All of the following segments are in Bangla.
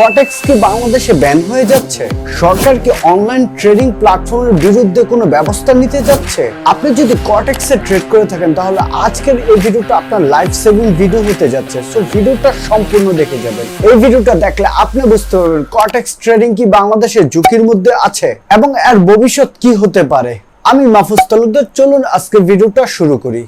কটেক্স কি বাংলাদেশে ব্যান হয়ে যাচ্ছে? সরকার কি অনলাইন ট্রেডিং প্ল্যাটফর্মের বিরুদ্ধে কোনো ব্যবস্থা নিতে যাচ্ছে? আপনি যদি কটেক্সে ট্রেড করে থাকেন, তাহলে আজকের এই ভিডিওটা আপনার লাইফ সেভিং ভিডিও হতে যাচ্ছে। সো ভিডিওটা সম্পূর্ণ দেখে যাবেন। এই ভিডিওটা দেখলে আপনি বুঝতে পারবেন কটেক্স ট্রেডিং কি বাংলাদেশের ঝুঁকির মধ্যে আছে এবং এর ভবিষ্যৎ কি হতে পারে। আমি মাহফুজ তালুকদার, চলুন আজকে ভিডিওটা শুরু করি।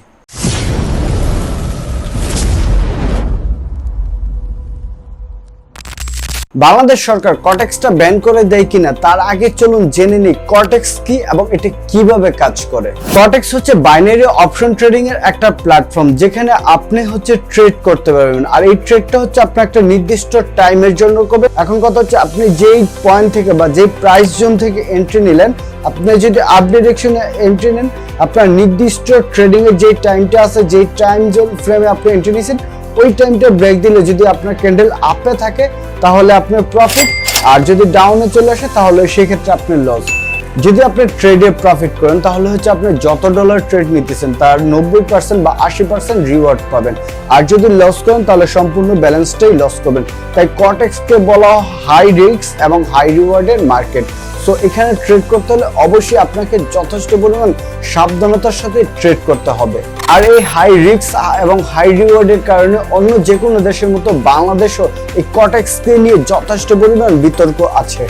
বাংলাদেশ সরকার কটেক্সটা ব্যান করে দেয় কিনা তার আগে চলুন জেনে নিই কটেক্স কি এবং এটা কীভাবে কাজ করে। কটেক্স হচ্ছে বাইনারি অপশন ট্রেডিং এর একটা প্ল্যাটফর্ম যেখানে আপনি হচ্ছে ট্রেড করতে পারবেন। আর এই ট্রেডটা হচ্ছে আপনার একটা নির্দিষ্ট টাইমের জন্য করবে। এখন কথা হচ্ছে আপনি যেই পয়েন্ট থেকে বা যেই প্রাইস জোন থেকে এন্ট্রি নিলেন, আপনি যদি আপ ডিরেকশনে এন্ট্রি নেন, আপনার নির্দিষ্ট ট্রেডিং এর যে টাইমটা আছে, যেই টাইম জোন ফ্রেমে আপনি এন্ট্রি নিয়েছেন ওই টাইমটা ব্রেক দিলে যদি আপনার ক্যান্ডেল আপে থাকে, তাহলে আপনার প্রফিট আর যদি ডাউনে চলে আসে, তাহলে সেক্ষেত্রে আপনার লস যদি আপনি ট্রেডে প্রফিট করেন, তাহলে হচ্ছে আপনি যত ডলার ট্রেড নিতেছেন, তার নব্বই পার্সেন্ট বা আশি পার্সেন্ট রিওয়ার্ড পাবেন। আর যদি লস করেন, তাহলে সম্পূর্ণ ব্যালেন্সটাই লস করবেন। তাই কটেক্সকে বলা হাই রিস্ক এবং হাই রিওয়ার্ডের মার্কেট সো এখানে ট্রেড করতে হলে অবশ্যই আপনাকে যথেষ্ট পরিমাণ সাবধানতার সাথে ট্রেড করতে হবে। আর এই হাই রিস্ক এবং হাই রিওয়ার্ডের কারণে অন্য যে কোনো দেশের মতো বাংলাদেশও এই কটেক্সকে নিয়ে যথেষ্ট পরিমাণ বিতর্ক আছে।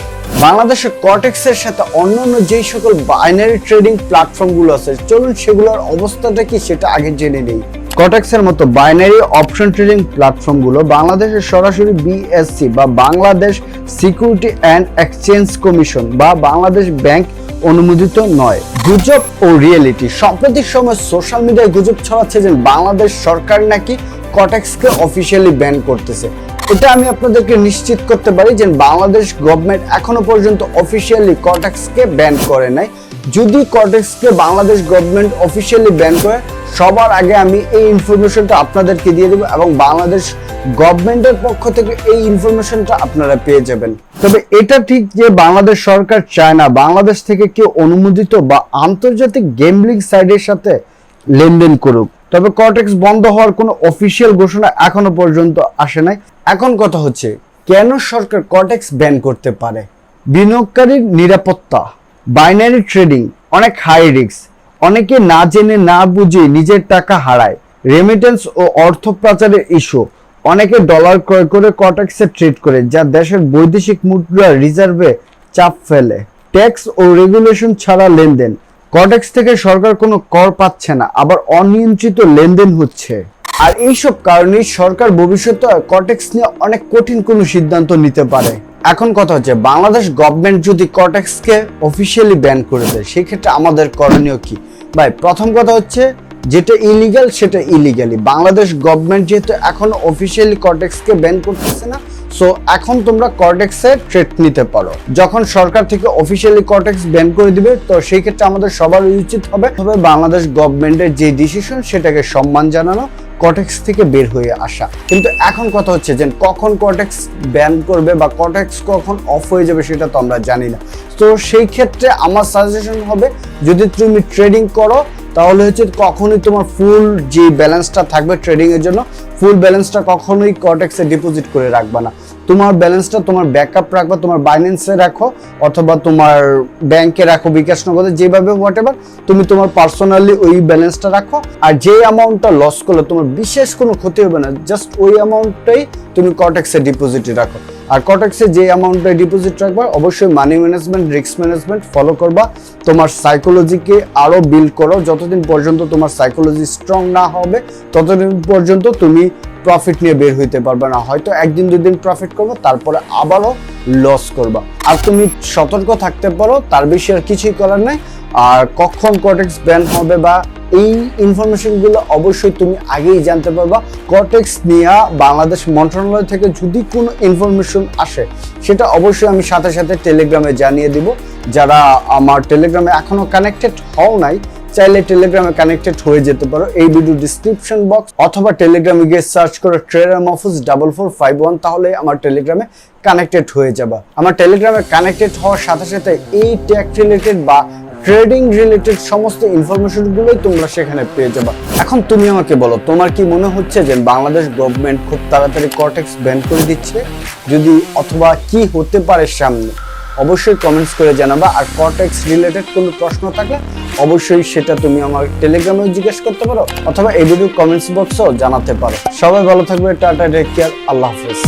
বাংলাদেশের কটেক্সের সাথে অন্যান্য যেই সকল বাইনারি ট্রেডিং প্ল্যাটফর্মগুলো আছে, চলুন সেগুলোর অবস্থাটা কি সেটা আগে জেনে নেই। কটেক্সের মতো বাইনারি অপশন ট্রেডিং প্ল্যাটফর্মগুলো বাংলাদেশের সরাসরি বিএসসি বা Bangladesh security and exchange commission বা বাংলাদেশ ব্যাংক অনুমোদিত নয়। গুজব ও রিয়েলিটি সাম্প্রতিক সময় সোশ্যাল মিডিয়ায় গুজব ছড়াচ্ছে যে বাংলাদেশ সরকার নাকি কটেক্সকে অফিসিয়ালি ব্যান করতেছে। এটা আমি আপনাদেরকে নিশ্চিত করতে পারি যে বাংলাদেশ গভর্নমেন্ট এখনও পর্যন্ত অফিসিয়ালি কটেক্সকে ব্যান করে নাই। যদি কটেক্সকে বাংলাদেশ গভর্নমেন্ট অফিসিয়ালি ব্যান করে, সবার আগে আমি এই ইনফরমেশনটা আপনাদেরকে দিয়ে দেবো এবং বাংলাদেশ গভর্নমেন্টের পক্ষ থেকে এই ইনফরমেশনটা আপনারা পেয়ে যাবেন। তবে এটা ঠিক যে বাংলাদেশ সরকার চায় না, বাংলাদেশ থেকে কেউ অনুমোদিত বা আন্তর্জাতিক গেমলিং সাইডের সাথে লেনদেন করুক। তবে কর্টেক্স বন্ধ হওয়ার কোনো অফিসিয়াল ঘোষণা এখনও পর্যন্ত আসে নাই। এখন কথা হচ্ছে, কেন সরকার কর্টেক্স ব্যান করতে পারে? বিনিয়োগকারীর নিরাপত্তা, বাইনারি ট্রেডিং, অনেক হাই রিস্ক, অনেকে না জেনে না বুঝে নিজের টাকা হারায় রেমিটেন্স ও অর্থ পাচারের ইস্যু অনেকে ডলার ক্রয় করে কটেক্সে ট্রেড করে, যা দেশের বৈদেশিক মুদ্রা রিজার্ভে চাপ ফেলে। ট্যাক্স ও রেগুলেশন ছাড়া লেনদেন কটেক্স থেকে সরকার কোনো কর পাচ্ছে না, আবার অনিয়ন্ত্রিত লেনদেন হচ্ছে। আর এইসব কারণে সরকার ভবিষ্যতে কটেক্স নিয়ে অনেক কঠিন কোনো সিদ্ধান্ত নিতে পারে। এখন কথা হচ্ছে, বাংলাদেশ গভর্নমেন্ট যদি কটেক্সকে অফিসিয়ালি ব্যান করে দেয়, সেক্ষেত্রে আমাদের করণীয় কি? ভাই, প্রথম কথা হচ্ছে, যেটা ইলিগাল সেটা ইলিগালি বাংলাদেশ গভর্নমেন্ট যেহেতু এখন অফিসিয়ালি কটেক্সকে ব্যান করতেছে না সো এখন তোমরা কর্টেক্সের ট্রেড নিতে পারো। যখন সরকার থেকে অফিসিয়ালি কর্টেক্স ব্যান করে দিবে, তো সেই ক্ষেত্রে আমাদের সবার উচিত হবে হবে বাংলাদেশ গভর্নমেন্টের যে ডিসিশন সেটাকে সম্মান জানানো কটেক্স থেকে বের হয়ে আসা। কিন্তু এখন কথা হচ্ছে যে, কখন কটেক্স ব্যান করবে বা কটেক্স কখন অফ হয়ে যাবে, সেটা তো আমরা জানি না। তো সেই ক্ষেত্রে আমার সাজেশন হবে, যদি তুমি ট্রেডিং করো তাহলে হচ্ছে কখনোই তোমার ফুল যে ব্যালেন্সটা থাকবে ট্রেডিং এর জন্য ফুল ব্যালেন্সটা কখনোই কটেক্সে ডিপোজিট করে রাখবা না। তোমার ব্যালেন্সটা তোমার ব্যাকআপ রাখবা, তোমার বাইন্যান্সে রাখো, অথবা তোমার ব্যাংকে রাখো, বিকাশ নগদে, যেভাবে হোয়াট এভার তুমি তোমার পার্সোনালি ওই ব্যালেন্সটা রাখো। আর যে অ্যামাউন্টটা লস করলে, তোমার বিশেষ কোনো ক্ষতি হবে না জাস্ট ওই অ্যামাউন্টটাই তুমি কটেক্সে ডিপোজিটে রাখো। আর কটেক্সে যে অ্যামাউন্টটা ডিপোজিট রাখবা, অবশ্যই money management risk management follow করবা। তোমার সাইকোলজিকে আরও বিল্ড করো। যতদিন পর্যন্ত তোমার সাইকোলজি স্ট্রং না হবে, ততদিন পর্যন্ত তুমি প্রফিট নিয়ে বের হইতে পারবে না। হয়তো একদিন, দুদিন প্রফিট করব, তারপরে আবারও লস করবা। আর তুমি সতর্ক থাকতে পারো, তার বেশি আর কিছুই করার নেই। আর কখন কটেক্স ব্যান হবে বা এই ইনফরমেশনগুলো অবশ্যই তুমি আগেই জানতে পারবা। কটেক্স নিয়ে বাংলাদেশ মন্ত্রণালয় থেকে যদি কোনো ইনফরমেশন আসে, সেটা অবশ্যই আমি সাথে সাথে টেলিগ্রামে জানিয়ে দিব। যারা আমার টেলিগ্রামে এখনও কানেক্টেড হও নাই চাইলে টেলিগ্রামে কানেক্টেড হয়ে যেতে পারো। এই ভিডিও ডিসক্রিপশন বক্স অথবা টেলিগ্রামে গিয়ে সার্চ করো trader Mahfuz double four five one তাহলে আমার টেলিগ্রামে কানেক্টেড হয়ে যাবা। আমার টেলিগ্রামে কানেক্টেড হওয়ার সাথে সাথে এই ট্যাক রিলেটেড বা ট্রেডিং রিলেটেড সমস্ত ইনফরমেশন গুলোই তোমরা সেখানে পেয়ে যাবে। এখন তুমি আমাকে বলো, তোমার কি মনে হচ্ছে যে বাংলাদেশ গভর্নমেন্ট খুব তাড়াতাড়ি কটেক্স ব্যান করে দিচ্ছে? যদি অথবা কি হতে পারে সামনে? অবশ্যই কমেন্টস করে জানাবা। আর কটেক্স রিলেটেড কোনো প্রশ্ন থাকলে অবশ্যই সেটা তুমি আমার টেলিগ্রামে জিজ্ঞেস করতে পারো, অথবা এই ভিডিও কমেন্টস বক্সেও জানাতে পারো। সবাই ভালো থাকবে, টাটা টেক কেয়ার আল্লাহ হাফেজ।